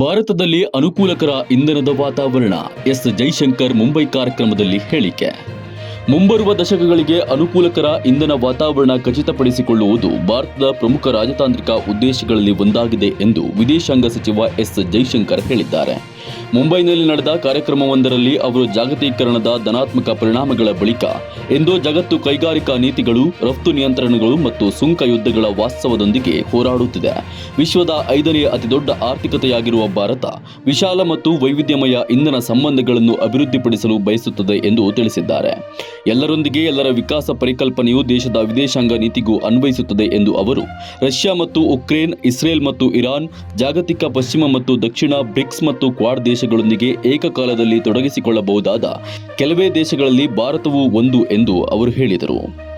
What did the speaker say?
ಭಾರತದಲ್ಲಿ ಅನುಕೂಲಕರ ಇಂಧನದ ವಾತಾವರಣ ಎಸ್. ಜೈಶಂಕರ್ ಮುಂಬೈ ಕಾರ್ಯಕ್ರಮದಲ್ಲಿ ಹೇಳಿಕೆ. ಮುಂಬರುವ ದಶಕಗಳಿಗೆ ಅನುಕೂಲಕರ ಇಂಧನ ವಾತಾವರಣ ಖಚಿತಪಡಿಸಿಕೊಳ್ಳುವುದು ಭಾರತದ ಪ್ರಮುಖ ರಾಜತಾಂತ್ರಿಕ ಉದ್ದೇಶಗಳಲ್ಲಿ ಒಂದಾಗಿದೆ ಎಂದು ವಿದೇಶಾಂಗ ಸಚಿವ ಎಸ್ ಜೈಶಂಕರ್ ಹೇಳಿದ್ದಾರೆ. ಮುಂಬೈನಲ್ಲಿ ನಡೆದ ಕಾರ್ಯಕ್ರಮವೊಂದರಲ್ಲಿ ಅವರು ಜಾಗತೀಕರಣದ ಧನಾತ್ಮಕ ಪರಿಣಾಮಗಳ ಬಳಿಕ ಎಂದು ಜಗತ್ತು ಕೈಗಾರಿಕಾ ನೀತಿಗಳು, ರಫ್ತು ನಿಯಂತ್ರಣಗಳು ಮತ್ತು ಸುಂಕ ಯುದ್ಧಗಳ ವಾಸ್ತವದೊಂದಿಗೆ ಹೋರಾಡುತ್ತಿದೆ. ವಿಶ್ವದ ಐದನೇ ಅತಿದೊಡ್ಡ ಆರ್ಥಿಕತೆಯಾಗಿರುವ ಭಾರತ ವಿಶಾಲ ಮತ್ತು ವೈವಿಧ್ಯಮಯ ಇಂಧನ ಸಂಬಂಧಗಳನ್ನು ಅಭಿವೃದ್ಧಿಪಡಿಸಲು ಬಯಸುತ್ತದೆ ಎಂದು ತಿಳಿಸಿದ್ದಾರೆ. ಎಲ್ಲರೊಂದಿಗೆ ಎಲ್ಲರ ವಿಕಾಸ ಪರಿಕಲ್ಪನೆಯು ದೇಶದ ವಿದೇಶಾಂಗ ನೀತಿಗೂ ಅನ್ವಯಿಸುತ್ತದೆ ಎಂದು ಅವರು, ರಷ್ಯಾ ಮತ್ತು ಉಕ್ರೇನ್, ಇಸ್ರೇಲ್ ಮತ್ತು ಇರಾನ್, ಜಾಗತಿಕ ಪಶ್ಚಿಮ ಮತ್ತು ದಕ್ಷಿಣ ಬ್ರಿಕ್ಸ್ ಮತ್ತು ಕ್ವಾಡ್ ದೇಶಗಳೊಂದಿಗೆ ಏಕಕಾಲದಲ್ಲಿ ತೊಡಗಿಸಿಕೊಳ್ಳಬಹುದಾದ ಕೆಲವೇ ದೇಶಗಳಲ್ಲಿ ಭಾರತವು ಒಂದು ಎಂದು ಅವರು ಹೇಳಿದರು.